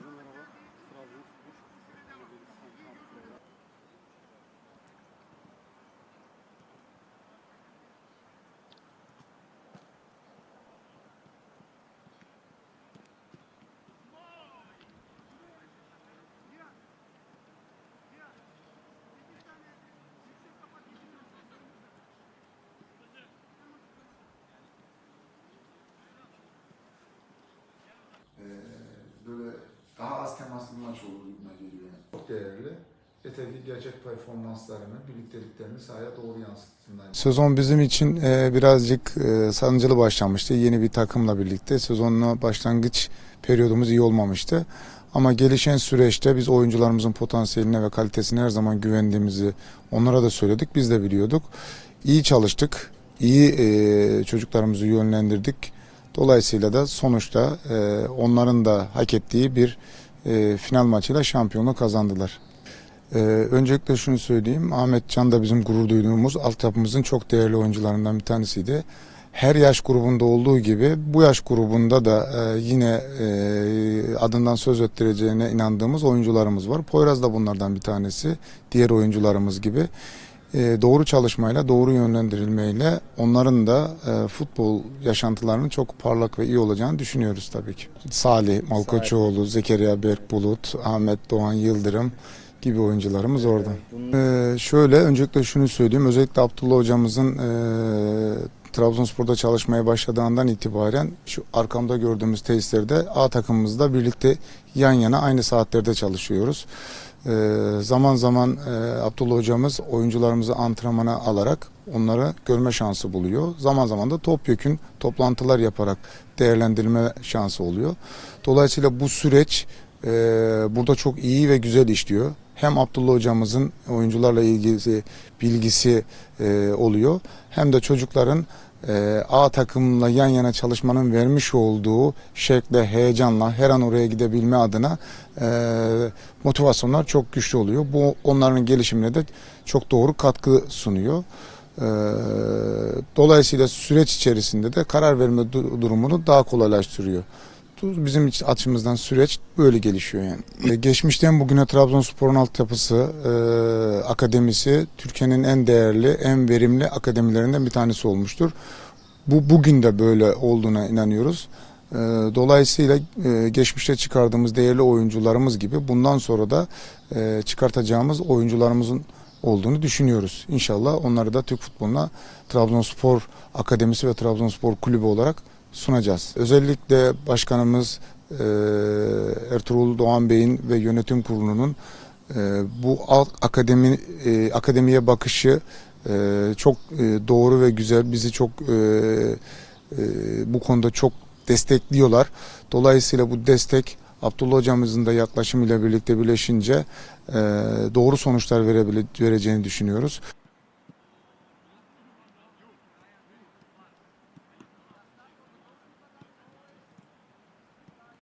merhaba. Trabzonspor. Belediyesi'nden şampiyonlar. Ee, böyle daha az temaslı maç olur gibime geliyor. Çok değerli. Yeter ki gerçek performanslarını, birlikteliklerini sahaya doğru yansıtsınlar. Sezon bizim için e, birazcık e, sancılı başlamıştı. Yeni bir takımla birlikte sezonla başlangıç periyodumuz iyi olmamıştı. Ama gelişen süreçte biz oyuncularımızın potansiyeline ve kalitesine her zaman güvendiğimizi onlara da söyledik. Biz de biliyorduk. İyi çalıştık. iyi e, çocuklarımızı yönlendirdik. Dolayısıyla da sonuçta e, onların da hak ettiği bir e, final maçıyla şampiyonluğu kazandılar. Ee, öncelikle şunu söyleyeyim. Ahmet Can da bizim gurur duyduğumuz altyapımızın çok değerli oyuncularından bir tanesiydi. Her yaş grubunda olduğu gibi bu yaş grubunda da e, yine e, adından söz ettireceğine inandığımız oyuncularımız var. Poyraz da bunlardan bir tanesi. Diğer oyuncularımız gibi. E, doğru çalışmayla, doğru yönlendirilmeyle onların da e, futbol yaşantılarının çok parlak ve iyi olacağını düşünüyoruz tabii ki. Salih Malkoçoğlu, Zekeriya Berkbulut, Ahmet Doğan Yıldırım gibi oyuncularımız orada. Ee, şöyle öncelikle şunu söyleyeyim. Özellikle Abdullah hocamızın e, Trabzonspor'da çalışmaya başladığından itibaren şu arkamda gördüğümüz tesislerde A takımımızda birlikte yan yana aynı saatlerde çalışıyoruz. Ee, zaman zaman e, Abdullah hocamız oyuncularımızı antrenmana alarak onları görme şansı buluyor. Zaman zaman da topyekün toplantılar yaparak değerlendirme şansı oluyor. Dolayısıyla bu süreç e, burada çok iyi ve güzel işliyor. Hem Abdullah hocamızın oyuncularla ilgili bilgisi e, oluyor hem de çocukların e, A takımla yan yana çalışmanın vermiş olduğu şekle, heyecanla her an oraya gidebilme adına e, motivasyonlar çok güçlü oluyor. Bu onların gelişimine de çok doğru katkı sunuyor. E, dolayısıyla süreç içerisinde de karar verme du- durumunu daha kolaylaştırıyor. Bizim iç- açımızdan süreç böyle gelişiyor yani. E, Geçmişten bugüne Trabzonspor'un altyapısı, e, akademisi Türkiye'nin en değerli, en verimli akademilerinden bir tanesi olmuştur. Bu bugün de böyle olduğuna inanıyoruz. E, Dolayısıyla e, geçmişte çıkardığımız değerli oyuncularımız gibi bundan sonra da e, çıkartacağımız oyuncularımızın olduğunu düşünüyoruz. İnşallah onları da Türk futboluna Trabzonspor Akademisi ve Trabzonspor Kulübü olarak sunacağız. Özellikle başkanımız e, Ertuğrul Doğan Bey'in ve yönetim kurulunun e, bu akademi e, akademiye bakışı çok doğru ve güzel. Bizi çok bu konuda çok destekliyorlar. Dolayısıyla bu destek Abdullah hocamızın da yaklaşımıyla birlikte birleşince doğru sonuçlar verebile, vereceğini düşünüyoruz.